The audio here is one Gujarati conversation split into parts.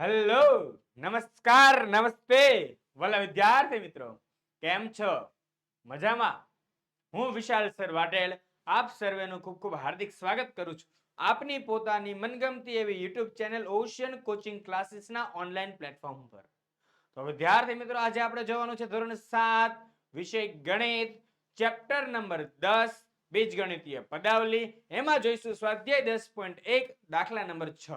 હેલો નમસ્કાર, નમસ્તે. વલા વિદ્યાર્થી મિત્રો, કેમ છો? મજામાં? હું વિશાલ સર વાટેલ. આપ સર્વેનું ખૂબ ખૂબ હાર્દિક સ્વાગત કરું છું. આપની પોતાની મનગમતી એવી યુટ્યુબ ચેનલ ઓશિયન કોચિંગ ક્લાસીસના ઓનલાઈન પ્લેટફોર્મ પર. તો વિદ્યાર્થી મિત્રો, આજે આપણે જોવાનું છે ધોરણ સાત, વિષય ગણિત ચેપ્ટર નંબર દસ, બીજગણિતીય પદાવલી. એમાં જોઈશું સ્વાધ્યાય દસ પોઈન્ટ એક, દાખલા નંબર છ.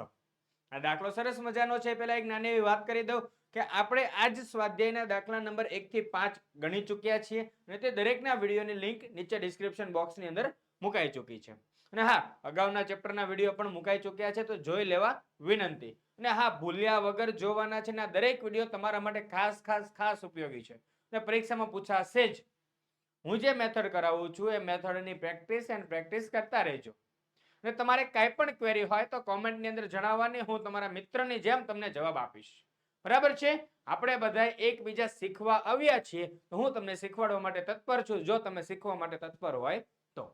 આ દાખલો સરસ મજાનો છે. પહેલા એક નાની એવી વાત કરી દઉં કે આપણે આજ સ્વાધ્યાયના દાખલા નંબર એક થી પાંચ ગણી ચૂક્યા છીએ અને તે દરેકના વિડીયોની લિંક નીચે ડિસ્ક્રિપ્શન બોક્સની અંદર મુકાઈ ચૂકી છે. અને હા, અગાઉના ચેપ્ટરના વીડિયો પણ મુકાઈ ચૂક્યા છે, તો જોઈ લેવા વિનંતી. અને હા, ભૂલ્યા વગર જોવાના છે આ દરેક વીડિયો તમારા માટે ખાસ ખાસ ખાસ ઉપયોગી છે. અને પરીક્ષામાં પૂછાશે જ. હું જે મેથડ કરાવું છું, એ મેથડની પ્રેક્ટિસ એન્ડ પ્રેક્ટિસ કરતા રહેજો. અને તમારે કાંઈ પણ ક્વેરી હોય તો કોમેન્ટની અંદર જણાવવાની, હું તમારા મિત્રની જેમ તમને જવાબ આપીશ. બરાબર છે? આપણે બધા એકબીજા શીખવા આવ્યા છીએ, તો હું તમને શીખવાડવા માટે તત્પર છું. જો તમે શીખવા માટે તત્પર હોય તો.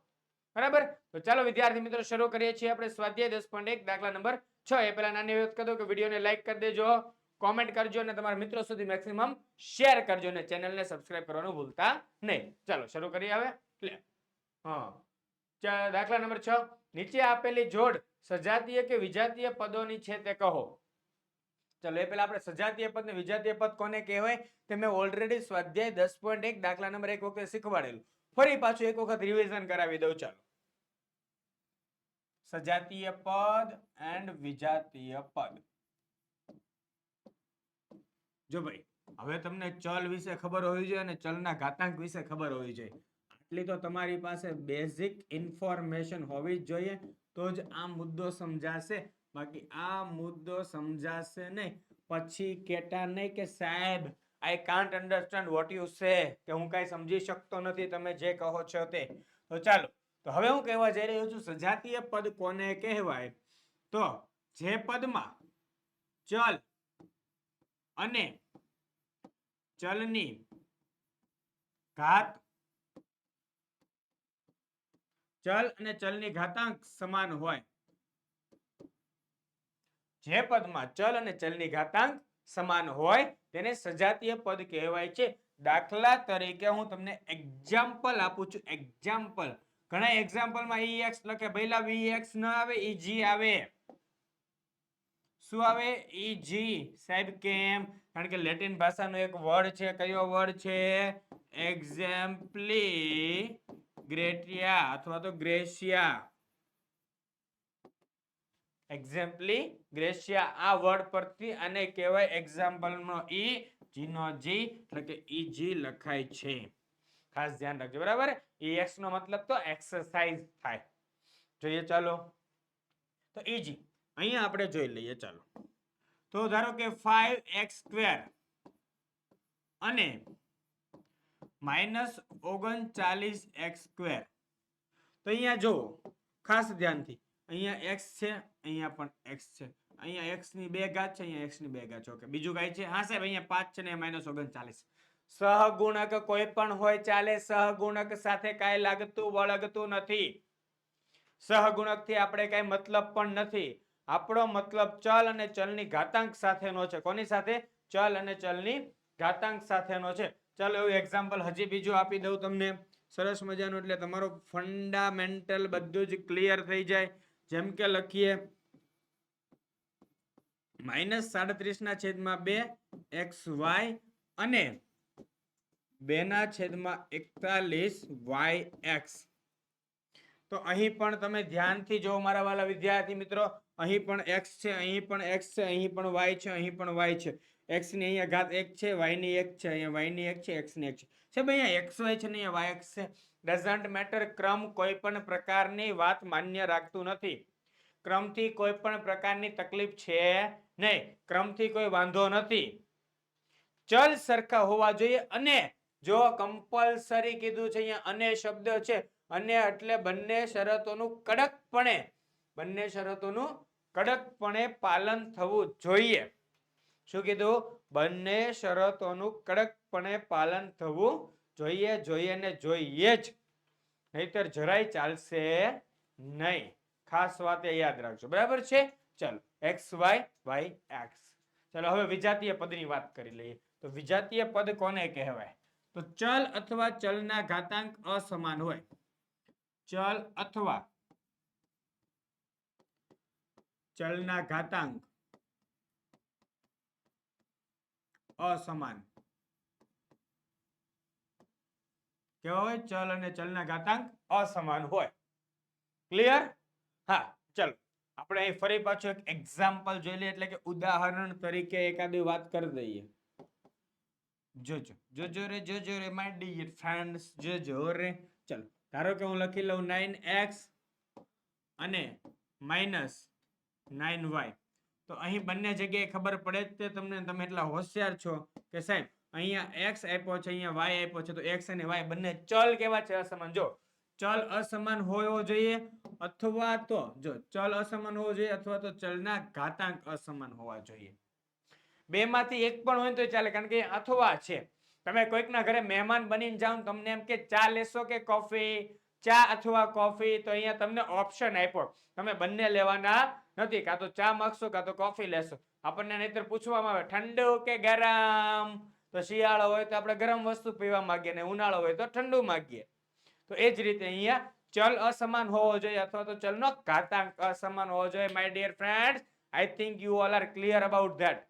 બરાબર? તો ચાલો વિદ્યાર્થી મિત્રો, શરૂ કરીએ છીએ આપણે સ્વાધ્યાય દસ પોઈન્ટ એક, દાખલા નંબર છ. એ પહેલા નાની વાત કરી દો કે વિડીયોને લાઈક કરી દેજો કોમેન્ટ કરજો અને તમારા મિત્રો સુધી મેક્સિમમ શેર કરજો અને ચેનલને સબસ્ક્રાઇબ કરવાનું ભૂલતા નહીં. ચાલો, શરૂ કરીએ હવે. હા. દાખલા નંબર છ. નીચે આપેલી જોડ સજાતીય કે વિજાતીય પદોની છે તે કહો. ચલો એ પહેલા આપણે સજાતીય પદ ને વિજાતીય પદ કોને કહેવાય? તે મેં ઓલરેડી સ્વાધ્યાય દસ પોઈન્ટ એક દાખલા નંબર એક વખતે શીખવાડેલું. ફરી પાછું એક વખત રિવિઝન કરાવી દઉં, ચાલો. સજાતીય પદ એન્ડ વિજાતીય પદ. જો ભાઈ, હવે તમને ચલ વિશે ખબર હોવી જોઈએ અને ચલના ઘાતાંક વિશે ખબર હોવી જોઈએ. આટલી તો તમારી પાસે બેઝિક ઇન્ફોર્મેશન હોવી જ જોઈએ, તો જ આ મુદ્દો સમજાશે. બાકી આ મુદ્દો સમજાશે નહીં. પછી કેટા નહીં કે સાહેબ I can't understand what you say કે હું કાંઈ સમજી શકતો નથી, તમે જે કહો છો તે. તો ચાલો, તો હવે હું કહેવા જઈ રહ્યો છું, સજાતીય પદ કોને કહેવાય? તો જે પદમાં ચલ અને ચલની ઘાત ચલ અને ચલની ઘાતાંક સમાન હોય. જે પદમાં ચલ અને ચલની ઘાતાંક સમાન હોય, તેને સજાતીય પદ કહેવાય છે. દાખલા તરીકે હું તમને એક્ઝામ્પલ આપું છું. એક્ઝામ્પલ ઘણા એક્ઝામ્પલમાં ex લખે પહેલા વી એક્સ ન આવે eg આવે. શું આવે? Eg સાહેબ, કેમ? કારણ કે લેટિન ભાષાનો એક વર્ડ છે. કયો વર્ડ છે? એક્ઝામ્પલી ગ્રેટિયા અથવા તો ગ્રેશિયા એક્ઝામ્પલી ગ્રેશિયા આ વર્ડ પરથી આને કહેવાય એક્ઝામ્પલ નો ઈ જી નો જી, એટલે કે ઈ જી લખાય છે. ખાસ ધ્યાન રાખજો, બરાબર? એક્સ નો મતલબ તો એક્સરસાઇઝ થાય. જોઈએ ચાલો. તો ઈજી અહીંયા આપણે જોઈ લઈએ, ચાલો. તો ધારો કે ફાઈવ એક્સ સ્ક્વેર અને માઇનસ ઓગણચાલીસ એક્સ સ્ક્વેર. તો અહીંયા જુઓ, ખાસ ધ્યાનથી, અહીંયા એક્સ છે, અહીંયા પણ એક્સ છે. અહીંયા એક્સની બે ઘાત છે, અહીંયા એક્સની બે ઘાત છે. ઓકે, બીજું કાંઈ છે? હા, સાહેબ, અહીંયા પાંચ છે ને માઇનસ ઓગણચાલીસ. સહગુણક કોઈ પણ હોય ચાલે, સહગુણક સાથે કાંઈ લાગતું, વળગતું નથી. સહગુણકથી આપણે કાંઈ મતલબ પણ નથી. આપણો મતલબ ચલ અને ચલની ઘાતાંક સાથેનો છે. કોની સાથે? ચલ અને ચલની ઘાતાંક સાથેનો છે. ચાલો એવું એક્ઝામ્પલ હજી બીજું આપી દઉં તમને. સરસ મજાનું, એટલે તમારો ફંડામેન્ટલ બધું જ ક્લિયર થઈ જાય. જેમ કે લખીએ માઇનસ સાડત્રીસ ના છેદમાં બે એક્સ વાય અને બે ના છેદમાં એકતાલીસ વાય એક્સ. તો અહીં પણ તમે ધ્યાનથી જો મારા વાલા વિદ્યાર્થી મિત્રો, અહીં પણ એક્સ છે, અહીં પણ એક્સ છે, અહીં પણ વાય છે, અહીં પણ વાય છે. X ની અહીંયા ઘાત એક છે વાયની એક છે, અહીંયા વાયની એક છે એક્સની એક છે. સાહેબ, અહીંયા એક્સ xy છે ને અહીંયા એક્સ છે. ડઝન્ટ મેટર ક્રમ કોઈ પણ પ્રકારની વાત માન્ય રાખતું નથી. ક્રમથી કોઈ પણ પ્રકારની તકલીફ છે નહીં. ક્રમથી કોઈ વાંધો નથી. ચલ સરખા હોવા જોઈએ અને જો કમ્પલસરી કીધું છે અહીંયા અને શબ્દ છે, અને એટલે બંને શરતોનું કડકપણે, બંને શરતોનું કડકપણે પાલન થવું જોઈએ. શું કીધું? બંને શરતોનું કડકપણે પાલન થવું જોઈએ જોઈએ ને જોઈએ જ. નહીતર જરાય ચાલશે નહીં. ખાસ વાત યાદ રાખજો. બરાબર છે? ચલો. X, y y, x. ચલો, હવે વિજાતીય પદની વાત કરી લઈએ. તો વિજાતીય પદ કોને કહેવાય? તો ચલ અથવા ચલના ઘાતાંક અસમાન હોય. ચલ અથવા ચલના ઘાતાંક અસમાન. કેવા હોય ચલ અને ચલના ઘાતાંક અસમાન હોય. ક્લિયર હા, ચલો. આપણે અહીં ફરી પાછું એક એક્ઝામ્પલ જોઈ લઈએ, એટલે કે ઉદાહરણ તરીકે એકાદી વાત કરી દઈએ. જોજો જોજો રે જોજો રે માય ડિયર ફ્રેન્ડ્સ જોજો રે. ચલો, ધારો કે હું લખી લઉં નાઇન એક્સ અને માઇનસ નાઇન વાય તો અહીં બંને જગ્યાએ ખબર પડે જ તે તમને, તમે એટલા હોશિયાર છો કે સાહેબ, અહીંયા એક્સ આપ્યો છે, અહીંયા વાય આપ્યો છે, તો એક્સ અને વાય બંને ચલ કેવા છે અસમાન? જો, ચલ અસમાન હોવો જોઈએ અથવા તો, જો, ચલ અસમાન હોવો જોઈએ અથવા તો ચલના ઘાતાંક અસમાન હોવા જોઈએ. બે માંથી એક પણ હોય તો ચાલે, કારણ કે અથવા છે. તમે કોઈકના ઘરે મહેમાન બનીને જાઓ તમને એમ કે ચા લેશો કે કોફી? ચા અથવા કોફી? તો અહીંયા તમને ઓપ્શન આપ્યો. તમે બંને લેવાના નથી, કાં તો ચા માંગશો, કાં તો કોફી લેશો. આપણને નહીતર પૂછવામાં આવે, ઠંડુ કે ગરમ? તો શિયાળો હોય તો આપણે ગરમ વસ્તુ પીવા માંગીએ ને ઉનાળો હોય તો ઠંડુ માંગીએ. તો એ જ રીતે અહીંયા ચલ અસમાન હોવો જોઈએ અથવા તો ચલનો ઘાતાંક અસમાન હોવો જોઈએ my dear friends I think you all are clear about that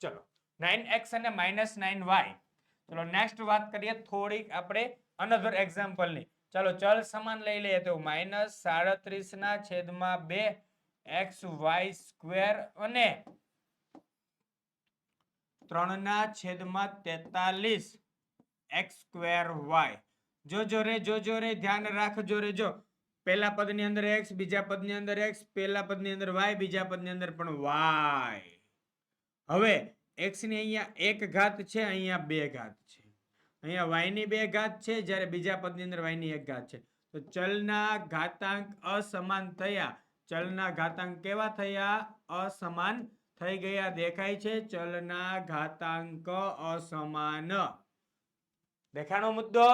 ચલો નાઇન એક્સ અને માઇનસ નાઇન વાય ચલો નેક્સ્ટ વાત કરીએ થોડીક આપણે અનધર એક્ઝામ્પલની ચાલો, ચલ સમાન લઈ લઈએ તો માઇનસ સાડત્રીસ ના છેદમાં બે એક્સ, વાય, સ્ક્વેર અને ત્રણ ના છેદમાં તેતાલીસ. X, square, y. જોજો રે જોજો રે, ધ્યાન રાખજો રે, જો. પહેલા પદની અંદર એક્સ, બીજા પદની અંદર એક્સ, પહેલા પદની અંદર વાય, બીજા પદની અંદર પણ વાય. હવે એક્સની અહીંયા એક ઘાત છે, અહીંયા બે ઘાત છે. અહીંયા વાયની બે ઘાત છે, જ્યારે બીજા પદની અંદર વાયની એક ઘાત છે. તો ચલના ઘાતાંક અસમાન થયા. ચલના ઘાતાંક કેવા થયા? અસમાન થઈ ગયા દેખાય છે. ચલના ઘાતાંક અસમાન. દેખાણો મુદ્દો?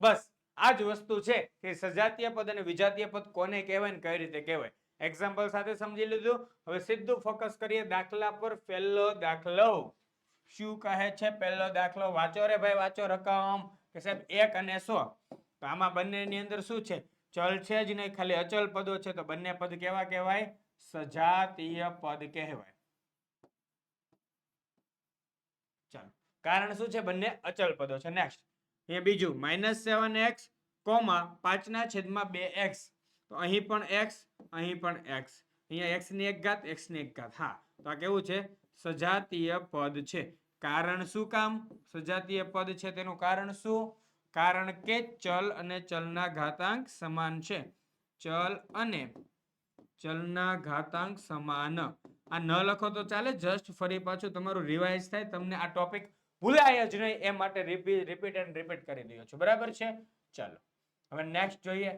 બસ, આ જ વસ્તુ છે કે સજાતીય પદ અને વિજાતીય પદ કોને કહેવાય ને કઈ રીતે કહેવાય? એક્ઝામ્પલ સાથે સમજી લીધું. હવે સીધું ફોકસ કરીએ દાખલા પર. પહેલો દાખલો. શું કહે છે? પહેલો દાખલો. વાંચો રે ભાઈ, વાંચો રકમ. કે સાહેબ, એક અને સો. તો આમાં બંનેની અંદર શું છે? ચલ છે જ નહીં, ખાલી અચલ પદો છે તો બંને પદ કેવા કહેવાય? સજાતીય પદ કહેવાય. ચાલો. કારણ શું છે? બંને અચલ પદો છે. નેક્સ્ટ એ બીજું. માઇનસ સેવન એક્સ કોમા પાંચના છેદમાં બે એક્સ તો અહીં પણ એક્સ અહીં પણ એક્સ અહીંયા એક્સની એક ઘાત એક્સની એક ઘાત. હા. તો આ કેવું છે? સજાતીય પદ છે. કારણ શું કામ? સજાતીય પદ છે. તેનું કારણ શું? કારણ કે ચલ અને ચલના ઘાતાંક સમાન છે. ચલ અને ચલના ઘાતાંક સમાન. આ ન લખો તો ચાલે જસ્ટ ફરી પાછું તમારું રિવાઇઝ થાય, તમને આ ટોપિક ભૂલાય જ નહીં, એ માટે રિપીટ એન્ડ રિપીટ કરી દો છો. બરાબર છે? ચાલો. હવે નેક્સ્ટ જોઈએ.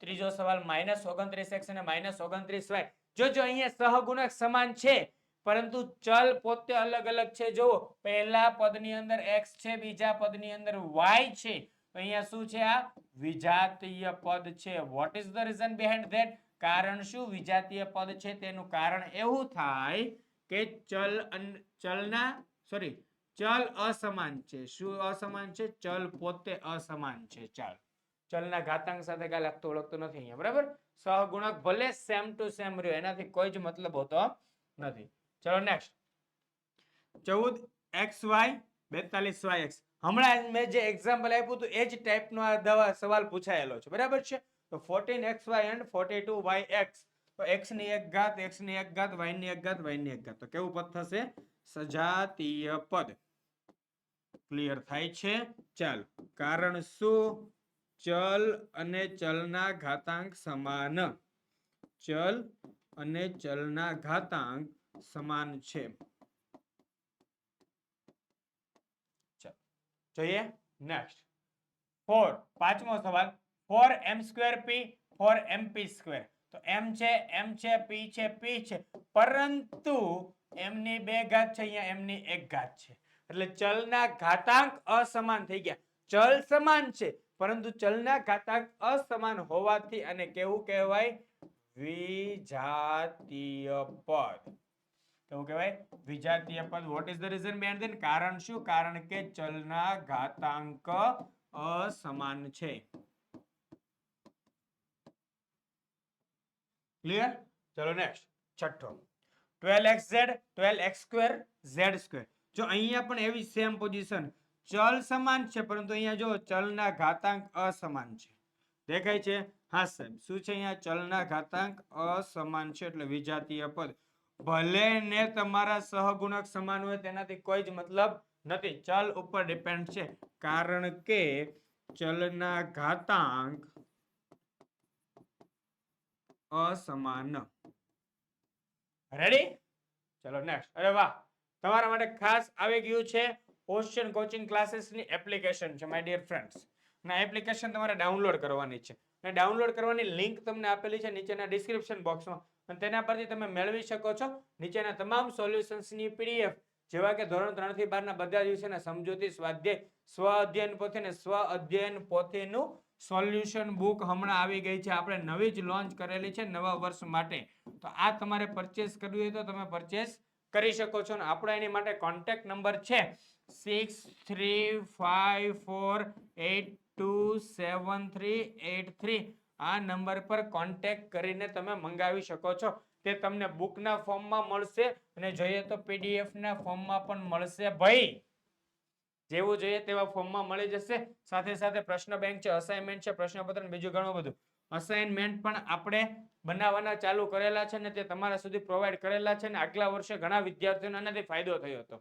ત્રીજો સવાલ માઇનસ ઓગણત્રીસ એક્સ અને માઇનસ ઓગણત્રીસ વાય જો જો અહીંયા સહગુણક સમાન છે. પરંતુ ચલ પોતે અલગ અલગ છે. જો પહેલા પદની અંદર x છે, બીજા પદની અંદર y છે. અહીંયા શું છે આ? વિજાતીય પદ છે. What is the reason behind that કારણ શું? વિજાતીય પદ છે. તેનું કારણ એવું થાય કે ચલ ચલના સોરી ચલ અસમાન છે. શું અસમાન છે? ચલ પોતે અસમાન છે. ચાલ. ચલના ઘાતાંક સાથે કાંઈ લાગતો ઓળખતો નથી અહીંયા, બરાબર? સહગુણક ભલે સેમ ટુ સેમ રહ્યો. એનાથી કોઈ જ મતલબ હોતો નથી. ચલો નેક્સ્ટ ચૌદ એક્સ વાય બેતાલીસ વાય એક્સ. હમણાં મેં જે એક્ઝામ્પલ આપ્યું હતું, એ જ ટાઈપનો આ દવા સવાલ પૂછાયેલો છે. બરાબર છે? તો fourteen x y and forty two y x. તો એક્સની એક ઘાત, એક્સની એક ઘાત, વાયની એક ઘાત, વાયની એક ઘાત. તો કેવું પદ થશે? સજાતીય પદ. ક્લિયર થાય છે? ચાલો. કારણ શું? ચલ અને ચલના ઘાતાંક સમાન. ચલ અને ચલના ઘાતાંક સમાન છે ચાલો જોઈએ નેક્સ્ટ ફોર પાંચમો સવાલ four m square p four m p square તો એમ છે એમ છે પી છે પી છે પરંતુ એમની બે ઘાત છે, અહીંયા એમની એક ઘાત છે। એટલે ચલના ઘાતાંક અસમાન થઈ ગયા। ચલ સમાન છે, પરંતુ ચલના ઘાતાંક અસમાન હોવાથી અને કેવું કહેવાય? વિજાતીય પદ। એવું કહેવાય વિજાતીય પદ what is the reason behind then કારણ શું? કારણ કે ચલના ઘાતાંક અસમાન છે. ક્લિયર ચલો નેક્સ્ટ છઠ્ઠો. 12xz 12x square z square જો અહીંયા પણ એવી સેમ પોઝિશન ચલ સમાન છે, પરંતુ અહીંયા જો ચલના ઘાતાંક અસમાન છે. દેખાય છે? હા, સાહેબ. શું છે અહીંયા? ચલના ઘાતાંક અસમાન છે, એટલે વિજાતીય પદ ભલે ને તમારા સહગુણક સમાન હોય, તેનાથી કોઈ જ મતલબ નથી. ચલ ઉપર ડિપેન્ડ છે. કારણ કે ચલના ઘાતાંક અસમાન. રેડી ચલો નેક્સ્ટ અરે વાહ! તમારા માટે ખાસ આવી ગયું છે ઓશિયન કોચિંગ ક્લાસીસની એપ્લિકેશન છે માય ડિયર ફ્રેન્ડ્સ ના એપ્લિકેશન તમારે ડાઉનલોડ કરવાની છે. અને ડાઉનલોડ કરવાની લિંક તમને આપેલી છે નીચેના ડિસ્ક્રિપ્શન બોક્સમાં અને તેના પરથી તમે મેળવી શકો છો નીચેના તમામ સોલ્યુશન્સની પીડીએફ, જેવા કે ધોરણ ત્રણથી બારના બધા દિવસેના સમજૂતી સ્વાધ્યાય સ્વ અધ્યયન પોથી સ્વ અધ્યયન પોથીનું સોલ્યુશન બુક હમણાં આવી ગઈ છે. આપણે નવી જ લોન્ચ કરેલી છે નવા વર્ષ માટે. તો આ તમારે પરચેસ કરવી હોય તો તમે પરચેસ કરી શકો છો. અને આપણો એની માટે કોન્ટેક્ટ નંબર છે six three five four eight two seven three eight three. આ નંબર પર કોન્ટેક્ટ કરીને તમે મંગાવી શકો છો. તે તમને બુકના ફોર્મમાં મળશે અને જોઈએ તો પીડીએફના ફોર્મમાં પણ મળશે ભાઈ. જેવું જોઈએ તેવા ફોર્મમાં મળી જશે. સાથે સાથે પ્રશ્ન બેંક છે અસાઇનમેન્ટ છે, પ્રશ્નપત્ર બીજું ઘણું બધું. અસાઇનમેન્ટ પણ આપણે બનાવવાના ચાલુ કરેલા છે ને તે તમારા સુધી પ્રોવાઈડ કરેલા છે ને આગલા વર્ષે ઘણા વિદ્યાર્થીઓને ફાયદો થયો હતો.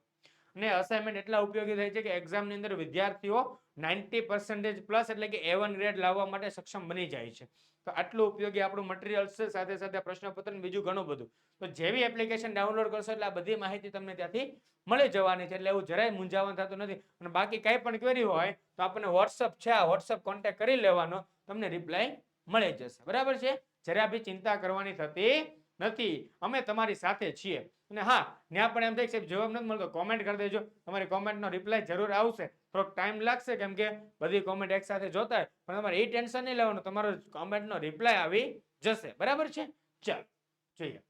અને અસાઇનમેન્ટ એટલા ઉપયોગી થાય છે કે એક્ઝામની અંદર વિદ્યાર્થીઓ નાઇન્ટી પર્સન્ટેજ પ્લસ એટલે કે એ વન ગ્રેડ લાવવા માટે સક્ષમ બની જાય છે. તો આટલું ઉપયોગી આપણું મટીરિયલ છે, સાથે સાથે પ્રશ્નપત્ર બીજું ઘણું બધું. તો જેવી એપ્લિકેશન ડાઉનલોડ કરશો એટલે આ બધી માહિતી તમને ત્યાંથી મળી જવાની છે, એટલે એવું જરાય મૂંઝાવણ થતું નથી. અને બાકી કંઈ પણ ક્વેરી હોય તો આપણને વોટ્સઅપ છે, આ વોટ્સઅપ કોન્ટેક્ટ કરી લેવાનો, તમને રિપ્લાય મળી જશે. બરાબર છે? જરા બી ચિંતા કરવાની થતી નથી. અમે તમારી સાથે છીએ. અને હા ત્યાં પણ એમ થાય સાહેબ, જવાબ નથી મળતો. કોમેન્ટ કરી દેજો. તમારી કોમેન્ટનો રિપ્લાય જરૂર આવશે. થોડોક ટાઈમ લાગશે કેમ કે બધી કોમેન્ટ એક સાથે જોતા હોય પણ તમારે એ ટેન્શન નહીં લેવાનું. તમારો કોમેન્ટનો રિપ્લાય આવી જશે. બરાબર છે? ચાલ, જોઈએ.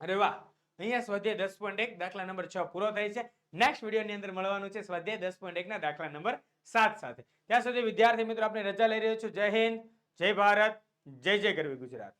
અરે વાહ! અહીંયા સ્વાધ્યાય દસ પોઈન્ટ એક, દાખલા નંબર છ પૂરો થાય છે. નેક્સ્ટ વિડીયોની અંદર મળવાનું છે સ્વાધ્યાય દસ પોઈન્ટ એકના દાખલા નંબર સાત સાથે. ત્યાં સુધી વિદ્યાર્થી મિત્રો આપણે રજા લઈ રહ્યો છું. જય હિન્દ, જય ભારત, જય જય ગરવી ગુજરાત.